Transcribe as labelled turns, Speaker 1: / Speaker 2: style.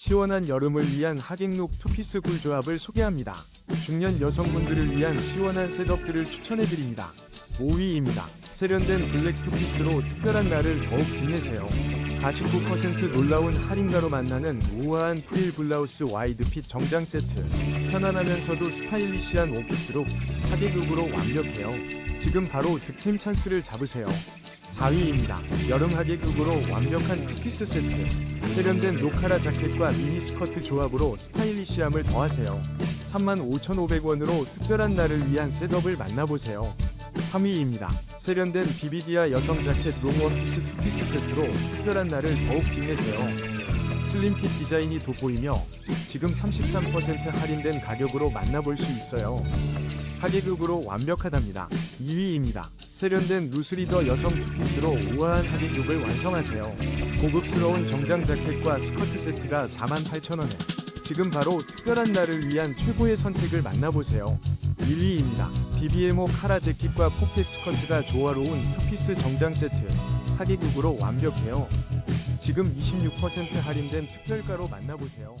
Speaker 1: 시원한 여름을 위한 하객룩 투피스 굴조합을 소개합니다. 중년 여성분들을 위한 시원한 셋업들을 추천해드립니다. 5위입니다. 세련된 블랙 투피스로 특별한 날을 더욱 빛내세요. 49% 놀라운 할인가로 만나는 우아한 프릴 블라우스 와이드 핏 정장 세트. 편안하면서도 스타일리시한 오피스룩, 하객룩으로 완벽해요. 지금 바로 득템 찬스를 잡으세요. 4위입니다. 여름 하객룩으로 완벽한 투피스 세트. 세련된 노카라 자켓과 미니 스커트 조합으로 스타일리시함을 더하세요. 35,500원으로 특별한 날을 위한 셋업을 만나보세요. 3위입니다. 세련된 비비디아 여성 자켓 롱원피스 투피스 세트로 특별한 날을 더욱 빛내세요. 슬림핏 디자인이 돋보이며 지금 33% 할인된 가격으로 만나볼 수 있어요. 하객룩으로 완벽하답니다. 2위입니다. 세련된 루스리더 여성 투피스로 우아한 하객룩을 완성하세요. 고급스러운 정장 자켓과 스커트 세트가 48,000원에 지금 바로 특별한 날을 위한 최고의 선택을 만나보세요. 1위입니다. BBMO 카라 재킷과 포켓 스커트가 조화로운 투피스 정장 세트. 하객룩으로 완벽해요. 지금 26% 할인된 특별가로 만나보세요.